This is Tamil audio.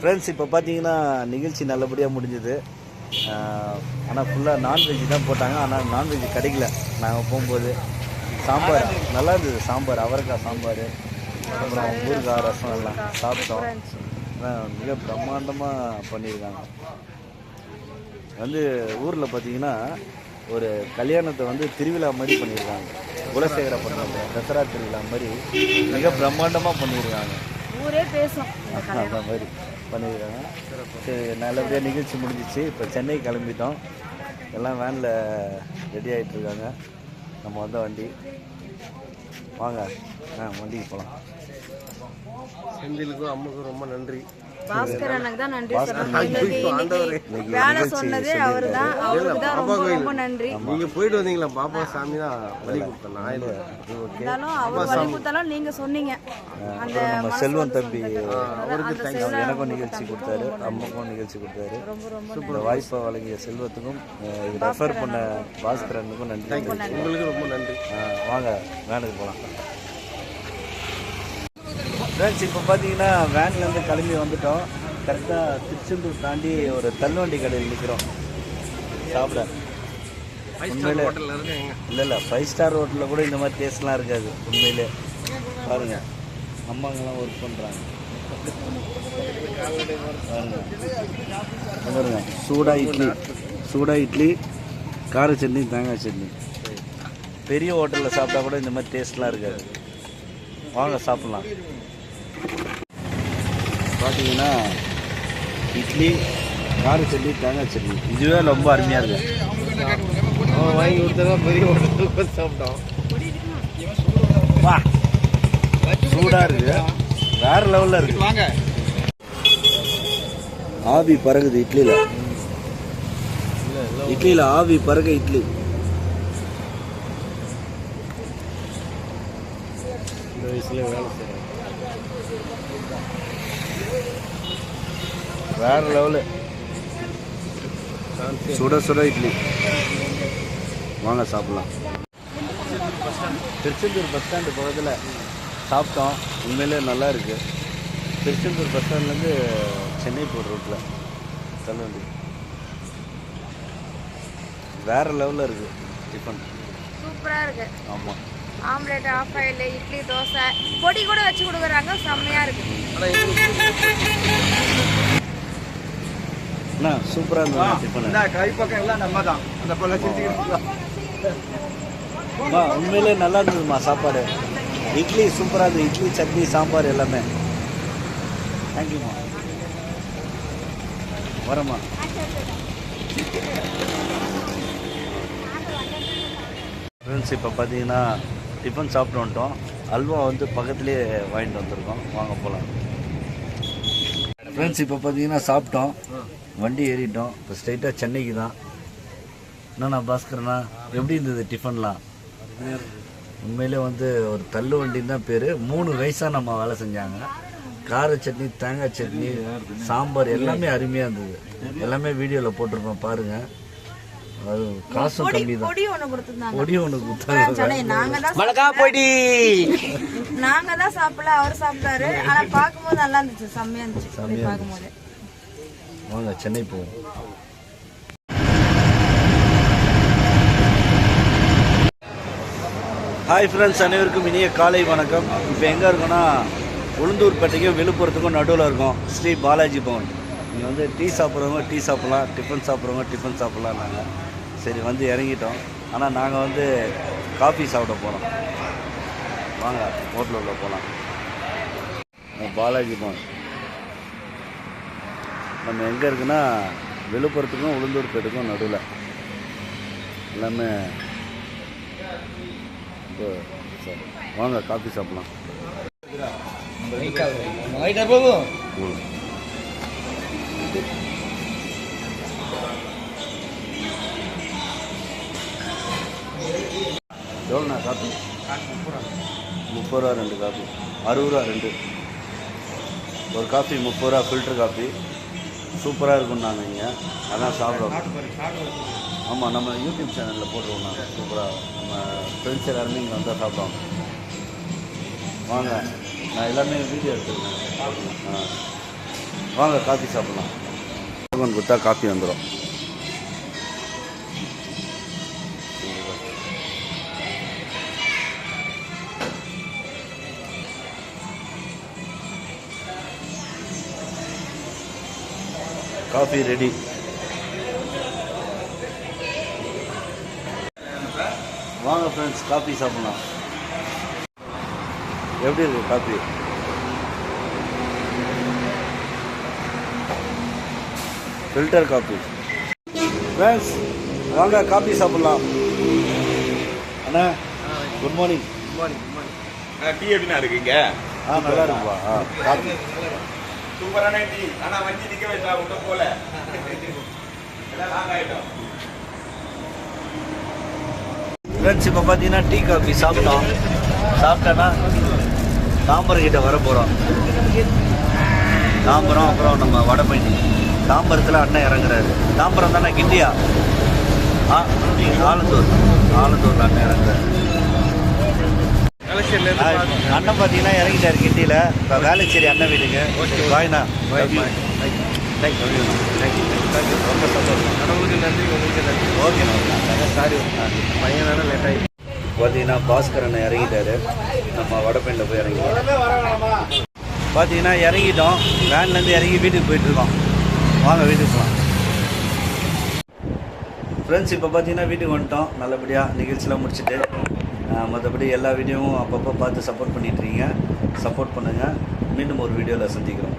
ஃப்ரெண்ட்ஸ் இப்போ பார்த்தீங்கன்னா நிகழ்ச்சி நல்லபடியாக முடிஞ்சுது. ஆனால் ஃபுல்லாக நான்வெஜ் தான் போட்டாங்க. ஆனால் நான்வெஜ் கிடைக்கல. நாங்கள் போகும்போது சாம்பார் நல்லா இருந்தது சாம்பார் அவரைக்காய் சாம்பார் அப்புறம் ஊறுகாய் ரசம் எல்லாம் சாப்பிட்டோம். மிக பிரம்மாண்டமாக பண்ணியிருக்காங்க. வந்து ஊரில் பார்த்தீங்கன்னா ஒரு கல்யாணத்தை வந்து திருவிழா மாதிரி பண்ணியிருக்காங்க. குலசேகர பண்ணுறாங்க தசரா திருவிழா மாதிரி மிக பிரம்மாண்டமாக பண்ணியிருக்காங்க. ஊரே பேசும். அந்த மாதிரி. பண்ணியிருக்காங்க. சரி நல்லபடியாக நிகழ்ச்சி முடிஞ்சிச்சு. இப்போ சென்னை கிளம்பிட்டோம். எல்லாம் வேனில் ரெடி ஆகிட்டு இருக்காங்க. நம்ம வந்த வண்டி. வாங்க. ஆ வண்டிக்கு போகலாம் செந்திலுக்கும் அம்முக்கும் ரொம்ப நன்றி. பாஸ்கர் அண்ணனுக்கு தான் நன்றி சொல்லணும். எங்களுக்கு இன்னைக்கு வேலை சொன்னதே அவரு தான் அவருக்கு தான் ரொம்ப ரொம்ப நன்றி. நீங்க போயிட்டு வந்தீங்களா? பாப்பா சாமி தான் வழி கொடுத்தேன் இருந்தாலும் அவர் வழி கொடுத்தாலும் நீங்க சொன்னீங்க. அந்த செல்வன் தம்பி அவருக்கு அவர் எனக்கும் நிகழ்ச்சி கொடுத்தாரு. அம்மாக்கும் நிகழ்ச்சி கொடுத்தாரு. இந்த வாய்ப்பை வழங்கிய செல்வத்துக்கும் ரெஃபர் பண்ண பாஸ்கரனுக்கும் நன்றி. தெரிவிச்சுக்கிறேன். உங்களுக்கு ரொம்ப நன்றி. வாங்க வேனுக்கு போகலாம் ஃப்ரெண்ட்ஸ் இப்போ பார்த்தீங்கன்னா வேன்லேருந்து கிளம்பி வந்துட்டோம். கரெக்டாக திருச்செந்தூர் தாண்டி ஒரு தள்ளுவண்டி கடையில் நிற்கிறோம் சாப்பிட. உண்மையிலே இல்லை இல்லை ஃபைவ் ஸ்டார் ஹோட்டலில் கூட இந்த மாதிரி டேஸ்ட்லாம் இருக்காது. உண்மையிலே. பாருங்க. அம்மாங்கெல்லாம் ஒர்க் பண்ணுறாங்க பாருங்க. சூடாக இட்லி. சூடாக இட்லி கார சட்னி தேங்காய் சட்னி. பெரிய ஹோட்டலில் சாப்பிட்டா கூட இந்த மாதிரி டேஸ்ட்லாம் இருக்காது. வாங்க சாப்பிட்லாம். பார்த்தீங்கன்னா இட்லி கார சட்னி தேங்காய் சட்னி. இதுவே ரொம்ப அருமையாக இருக்கு. அவன் வாங்கி கொடுத்தா பெரிய ஹோட்டலில் சாப்பிட்டோம். வா. சூடாக இருக்கு. வேற லெவலில் இருக்கு. வாங்க. ஆவி பறகுது இட்லியில். இட்லியில் ஆவி பறக இட்லி. வயசுல வேலை செய்கிறேன் வேற லெவலு சுட சுட இட்லி. வாங்க சாப்பிடலாம். திருச்செந்தூர் பஸ் ஸ்டாண்டு பக்கத்தில் சாப்பிட்டோம். உண்மையிலே நல்லா இருக்கு. திருச்செந்தூர் பஸ் ஸ்டாண்ட்லேருந்து சென்னை போகிற ரூட்டில் தள்ளுவண்டி. வேற லெவலில் இருக்குது டிஃபன் சூப்பரா இருக்கு. ஆமாம் omelette of oil idli dosa பொடி கூட வச்சு கொடுக்குறாங்க. செம்மையா இருக்கு. இருந்தது. டிஃபன். கைப்பக்கம் எல்லாம் நம்ம தான். அந்த உண்மையிலே நல்லா இருந்ததுமா சாப்பாடு. இட்லி சூப்பராக இருந்தது. இட்லி சட்னி சாம்பார் எல்லாமே. தேங்க்யூம்மா வரேம்மா. ஃப்ரெண்ட்ஸ் இப்போ பார்த்தீங்கன்னா டிஃபன் சாப்பிட்டு வந்துட்டோம். அல்வா வந்து பக்கத்துலேயே வாங்கிட்டு வந்திருக்கோம். வாங்க போகலாம் ஃப்ரெண்ட்ஸ் இப்போ பார்த்தீங்கன்னா சாப்பிட்டோம். வண்டி ஏறிட்டோம். இப்போ ஸ்ட்ரைட்டாக சென்னைக்கு தான். என்னண்ணா பாஸ்கரண்ணா? எப்படி இருந்தது டிஃபன்லாம் உண்மையிலே வந்து ஒரு தள்ளு வண்டின்னு தான் பேர். மூணு வயசாக நம்ம வேலை செஞ்சாங்க. கார சட்னி தேங்காய் சட்னி சாம்பார் எல்லாமே அருமையாக இருந்தது. எல்லாமே வீடியோவில் போட்டிருக்கோம் பாருங்கள் அது காசும் கம்மி தான் பொடி ஒண்ணு கொடுத்துருந்தாங்க. பொடி ஒன்று கொடுத்தாங்க சென்னை நாங்க தான் மலக்கா போயிடி நாங்க தான் சாப்பிடல அவர் சாப்பிட்டாரு. ஆனா பார்க்கும்போது நல்லா இருந்துச்சு செம்மையா இருந்துச்சு. செம்மையா பார்க்கும்போது. வாங்க சென்னை போவோம். ஹாய் ஃப்ரெண்ட்ஸ் அனைவருக்கும் இனிய காலை வணக்கம். இப்போ எங்கே இருக்கோன்னா உளுந்தூர்பேட்டைக்கும் விழுப்புரத்துக்கும் நடுவில் இருக்கோம். ஸ்ரீ பாலாஜி பவன். இங்கே வந்து டீ சாப்பிட்றவங்க டீ சாப்பிட்லாம் டிஃபன் சாப்பிட்றவங்க டிஃபன் சாப்பிட்லாம் நாங்கள் சரி வந்து இறங்கிட்டோம். ஆனால் நாங்கள் வந்து காஃபி சாப்பிட போகிறோம் வாங்க ஹோட்டல் உள்ள போகலாம் பாலாஜி பவன் நம்ம எங்கே இருக்குன்னா விழுப்புரத்துக்கும் உளுந்தூர்பேட்டுக்கும் நடுவில். எல்லாமே சரி வாங்க காஃபி சாப்பிட்லாம். ம். காப்பி. முப்பது ரூபா ரெண்டு காஃபி அறுபது ரூபா ரெண்டு. ஒரு காஃபி முப்பது ரூபா ஃபில்டர் காஃபி சூப்பராக இருக்கும் நாங்கள் இங்கே அதான் சாப்பிடுவோம். ஆமாம் நம்ம யூடியூப் சேனலில் போட்டுருவோம் நாங்கள் சூப்பராக நம்ம ஃப்ரெண்ட்ஸ் எல்லாருமே இங்கே வந்தால் சாப்பிடுவோம். வாங்க. நான் எல்லாமே வீடியோ எடுத்துருக்கேன் ஆ. வாங்க காஃபி சாப்பிட்லாம். கொடுத்தா காஃபி வந்துடும் காஃபி ரெடி. வாங்க ஃப்ரெண்ட்ஸ் காஃபி சாப்பிடலாம். எப்படி இருக்கு காஃபி? Filter coffee. ஃப்ரெண்ட்ஸ் வாங்க காஃபி சாப்பிடலாம். அண்ணா குட் மார்னிங் டீ எப்படிண்ணா இருக்குங்க ஆ நல்லா இருக்குப்பா. ஆ காஃபி. சூப்பரான டீ ஆனா வண்டி நிக்க வைத்தா விட்டு போல. எல்லாம் லாங் ஆயிட்டோம். ஃப்ரெண்ட்ஸ் இப்போ பார்த்தீங்கன்னா டீ காஃபி சாப்பிட்டோம். சாப்பிட்டேன்னா தாம்பரம் கிட்ட வர போகிறோம் தாம்பரம் அப்புறம் நம்ம வடபழனி. தாம்பரத்தில் அண்ணன் இறங்குறாரு. தாம்பரம் தானே கிண்டியா? ஆ ஆலந்தூர் ஆலந்தூரில் அண்ணன் இறங்குறாரு ஆ, அண்ணன் பார்த்தீங்கன்னா இறங்கிட்டாரு கிண்டியில் இப்போ வேலைச்சேரி அண்ணன் வீடுங்க வாய்ண்ணா ரொம்ப சந்தோஷம். கடவுளுக்கு நன்றி உங்களுக்கு நன்றி. ஓகேண்ணா சாரி பையனால லேட் ஆகி பார்த்தீங்கன்னா பாஸ்கர் அண்ணன் இறங்கிட்டாரு. நம்ம வடபெண்ணில் போய் இறங்கிட்டோம். பார்த்தீங்கன்னா இறங்கிட்டோம் வேன்லேருந்து இறங்கி வீட்டுக்கு போயிட்டுருக்கோம் வாங்க வீட்டுக்கு போகலாம் ஃப்ரெண்ட்ஸ் இப்போ பார்த்தீங்கன்னா வீட்டுக்கு வந்துட்டோம். நல்லபடியாக நிகழ்ச்சிலாம் முடிச்சுட்டு. மற்றபடி எல்லா வீடியோவும் அப்பப்போ பார்த்து சப்போர்ட் பண்ணிட்டுருங்க சப்போர்ட் பண்ணுங்கள் மீண்டும் ஒரு வீடியோவில் சந்திக்கிறோம்.